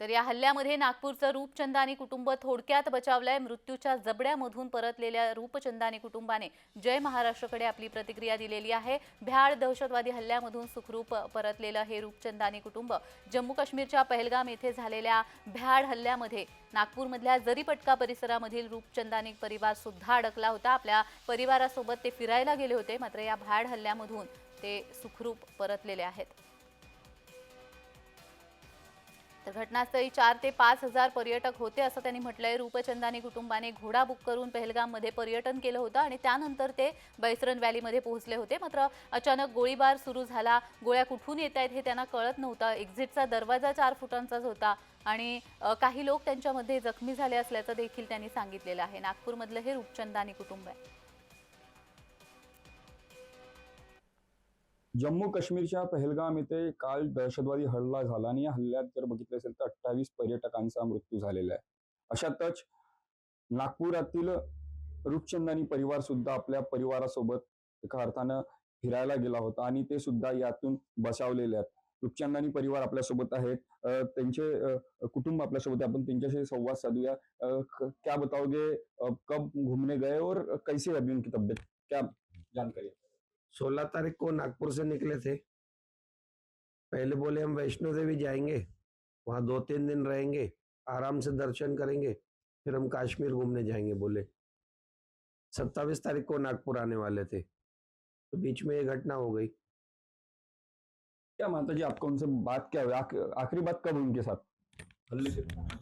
तर या हल्ल्यामध्ये नागपूरचं रूपचंदानी कुटुंब थोडक्यात बचावलंय. मृत्यूच्या जबड्यामधून परतलेल्या रूपचंदानी कुटुंबाने जय महाराष्ट्रकडे आपली प्रतिक्रिया दिलेली आहे. भ्याड दहशतवादी हल्ल्यामधून सुखरूप परतलेलं हे रूपचंदानी कुटुंब जम्मू काश्मीरच्या पहलगाम येथे झालेल्या भ्याड हल्ल्यामध्ये नागपूरमधल्या जरीपटका परिसरामधील रूपचंदानी परिवार सुद्धा अडकला होता. आपल्या परिवारासोबत ते फिरायला गेले होते मात्र या भ्याड हल्ल्यामधून ते सुखरूप परतलेले आहेत. तर घटनास्थळी चार ते पाच हजार पर्यटक होते असं त्यांनी म्हटलंय. रूपचंदानी कुटुंबाने घोडा बुक करून पहलगाममध्ये पर्यटन केलं होतं आणि त्यानंतर ते बैसरन व्हॅलीमध्ये पोहोचले होते. मात्र अचानक गोळीबार सुरू झाला. गोळ्या कुठून येत आहेत हे त्यांना कळत नव्हतं. एक्झिटचा दरवाजा चार फुटांचाच होता आणि काही लोक त्यांच्यामध्ये जखमी झाले असल्याचं देखील त्यांनी सांगितलेलं आहे. नागपूरमधलं हे रूपचंदानी कुटुंब आहे. जम्मू काश्मीरच्या पहलगाम येथे काल दहशतवादी हल्ला झाला आणि या हल्ल्यात जर बघितलं असेल तर अठ्ठावीस पर्यटकांचा मृत्यू झालेला आहे. अशातच नागपुरातील रूपचंदानी परिवार सुद्धा आपल्या परिवारासोबत एका अर्थानं फिरायला गेला होता आणि ते सुद्धा यातून बचावलेले आहेत. रूपचंदानी परिवार आपल्यासोबत आहेत. त्यांचे कुटुंब आपल्यासोबत आपण त्यांच्याशी संवाद साधूया. क्या बताओगे कब घूमने गए और कैसे है अभी उनकी क्या जानकारी सोलह तारीख को नागपुर से निकले थे। पहले बोले हम वैष्णो देवी जाएँगे वहाँ दो तीन दिन रहेंगे आराम से दर्शन करेंगे फिर हम कश्मीर घूमने जाएँगे बोले। सत्ताईस तारीख को नागपुर आने वाले थे तो बीच में ये घटना हो गई। क्या माता जी आपको उनसे बात क्या हुई? आखिरी बात कब उनके साथ?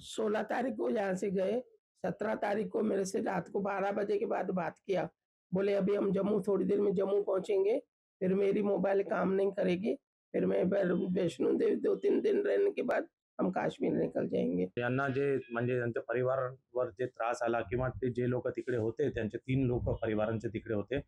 सोलह तारीख को यहाँ से गए सत्रह तारीख को मेरे से रात को बारह बजे के बाद बात किया। बोले अभी हम जम्मू थोड़ी देर में जम्मू पहुँचेंगे फिर मेरी मोबाइल काम नहीं करेगी फिर मैं वैष्णो देवी दो तीन दिन रहने के बाद हम काश्मीर निकल जाएँगे। यांना जे म्हणजे त्यांच्या परिवारावर जे त्रास आला किंवा ते जे लोक तिकडे होते त्यांचे तीन लोक परिवारांचे तिकडे होते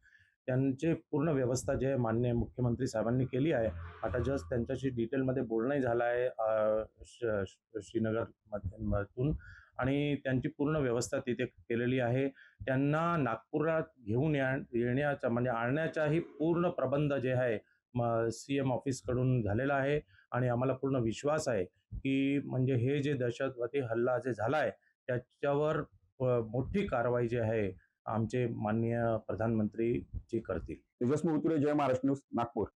त्यांची पूर्ण व्यवस्था जे मान्य मुख्यमंत्री साहेबांनी केली आहे आता जस्ट त्यांच्याशी डिटेलमध्ये बोलणंही झालं आहे अं, श्रीनगर मधून आणि त्यांची पूर्ण व्यवस्था तिथे केलेली आहे. त्यांना नागपुरात घेऊन या येण्याचा म्हणजे आणण्याचाही पूर्ण प्रबंध जे आहे सी एम ऑफिसकडून झालेला आहे आणि आम्हाला पूर्ण विश्वास आहे की म्हणजे हे जे दहशतवादी हल्ला जे झाला आहे त्याच्यावर मोठी कारवाई जी आहे आमचे माननीय प्रधानमंत्री जी करतील. तेजस मोहतुरे जय महाराष्ट्र न्यूज नागपूर.